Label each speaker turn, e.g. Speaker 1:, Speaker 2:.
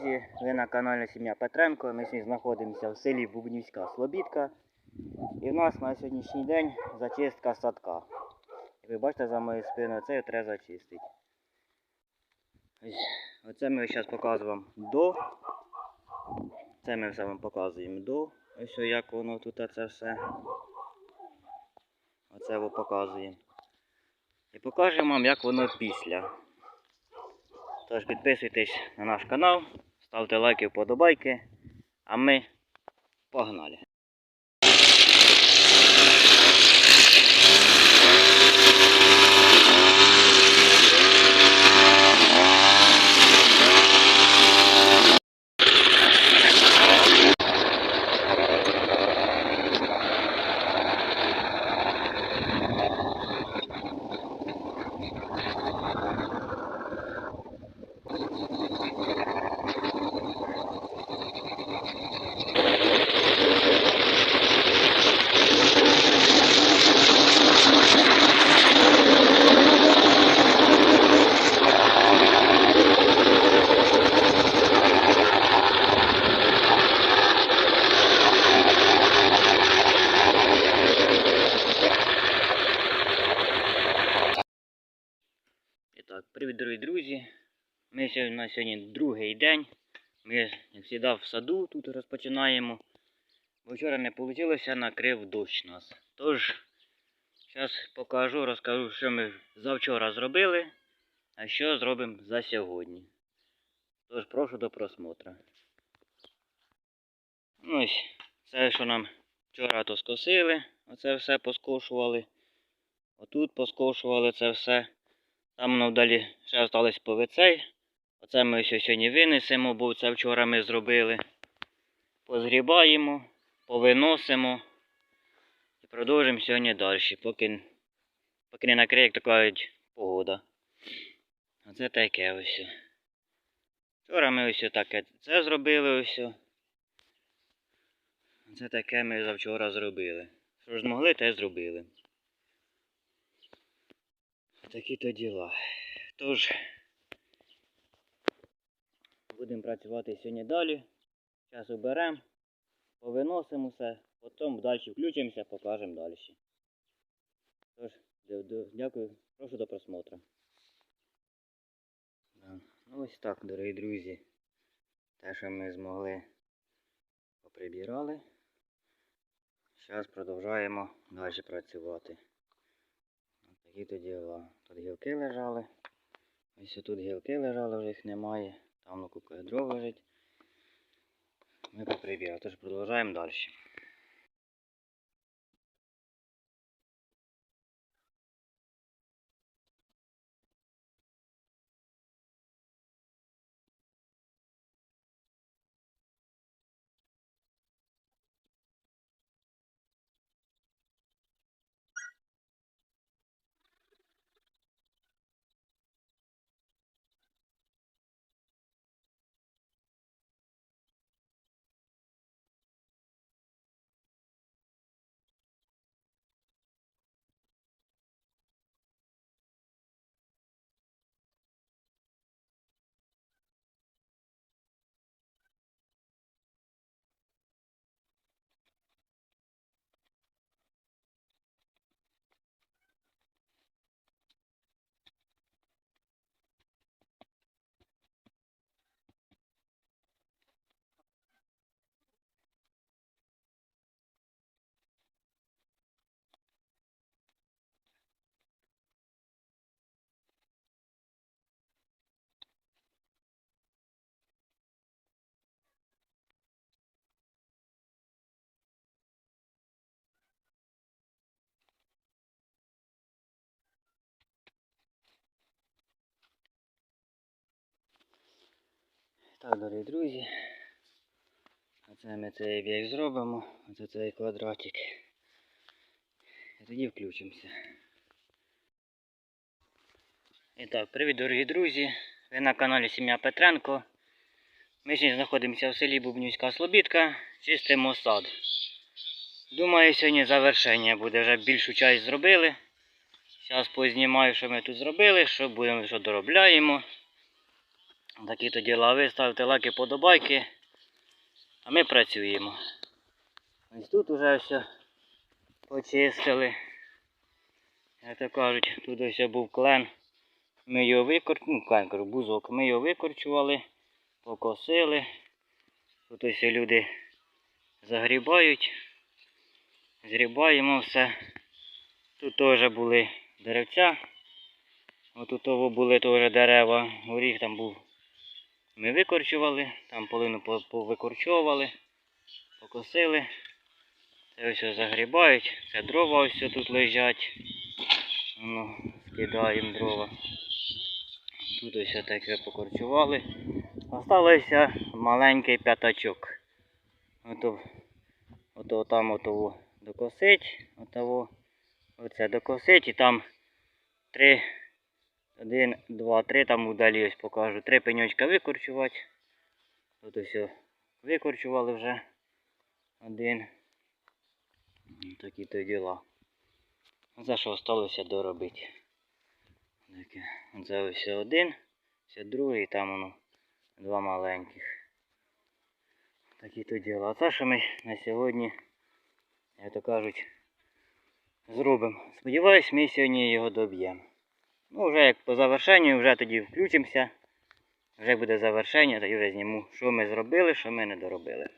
Speaker 1: друзі! Ви на каналі Сім'я Петренко. Ми сьогодні знаходимося в селі Бубнівська Слобідка. І в нас на сьогоднішній день зачистка садка. Ви бачите за моєю спиною, це треба зачистити. Оце ми зараз показуємо до. Це ми все вам показуємо до. Ось як воно тут це все. Оце ви показуємо. І покажемо вам, як воно після. Тож підписуйтесь на наш канал, ставте лайки, вподобайки, а ми погнали. Так, привіт, дорогі друзі. Ми сьогодні на сьогодні другий день. Ми, як завжди, в саду тут розпочинаємо. Бо вчора не вийшло, накрив дощ нас. Тож, зараз покажу, розкажу, що ми завчора зробили, а що зробимо за сьогодні. Тож прошу до просмотру. Ну, ось, це, що нам вчора то скосили, оце все поскошували. Отут поскошували це все. Там воно далі ще осталось повицей. Оце ми ось сьогодні винесемо, бо це вчора ми зробили. Позгрібаємо, повиносимо і продовжимо сьогодні далі, поки, поки не накриє, як кажуть, погода. Оце таке ось. Вчора ми ось таке це зробили ось. Це таке ми завчора зробили. Що ж змогли, те зробили. Такі то діла. Тож, будемо працювати сьогодні далі. Зараз оберемо, повиносимо все, потім далі включимося, покажемо далі. Тож, дякую, прошу до просмотру. Ну ось так, дорогі друзі. Те, що ми змогли поприбирали. Зараз продовжуємо далі працювати. Такі то. Тут гілки лежали. Ось тут гілки лежали, вже їх немає. Там на купка дров лежить. Ми поприбігали, тож продовжуємо далі. Так, дорогі друзі. Оце ми цей об'єкт зробимо. Оце цей квадратик. І тоді включимося. І так, привіт, дорогі друзі. Ви на каналі Сім'я Петренко. Ми сьогодні знаходимося в селі Бубнівська Слобідка. Чистимо сад. Думаю, сьогодні завершення буде. Вже більшу часть зробили. Зараз познімаю, що ми тут зробили, що будемо, що доробляємо. Такі то діла. Ви ставте лайки, подобайки, а ми працюємо. Ось тут уже все почистили. Як то кажуть, тут ось був клен. Ми його викорчували, ну, клен, кажу, бузок, ми його викорчували, покосили. Тут ось люди загрібають. Зрібаємо все. Тут теж були деревця. Отут були теж дерева. Горіх там був. Ми викорчували, там половину по- повикорчовували, покосили. Це ось загрібають. Це дрова ось тут лежать. Ну, скидаємо дрова. Тут ось таке покорчували. Оставився маленький п'ятачок. Ото, ото там ото докосить, отого, оце докосить і там три, один, два, три, там удалі ось покажу. Три пеньочка викорчувати. Тут ось викорчували вже один. Такі то діла. За що залишилося доробити. Таке. Це ось один, це другий, там воно два маленьких. Такі то діла. А це що ми на сьогодні, як то кажуть, зробимо. Сподіваюсь, ми сьогодні його доб'ємо. Ну, вже як по завершенню, вже тоді включимося. Вже буде завершення, тоді вже зніму, що ми зробили, що ми не доробили.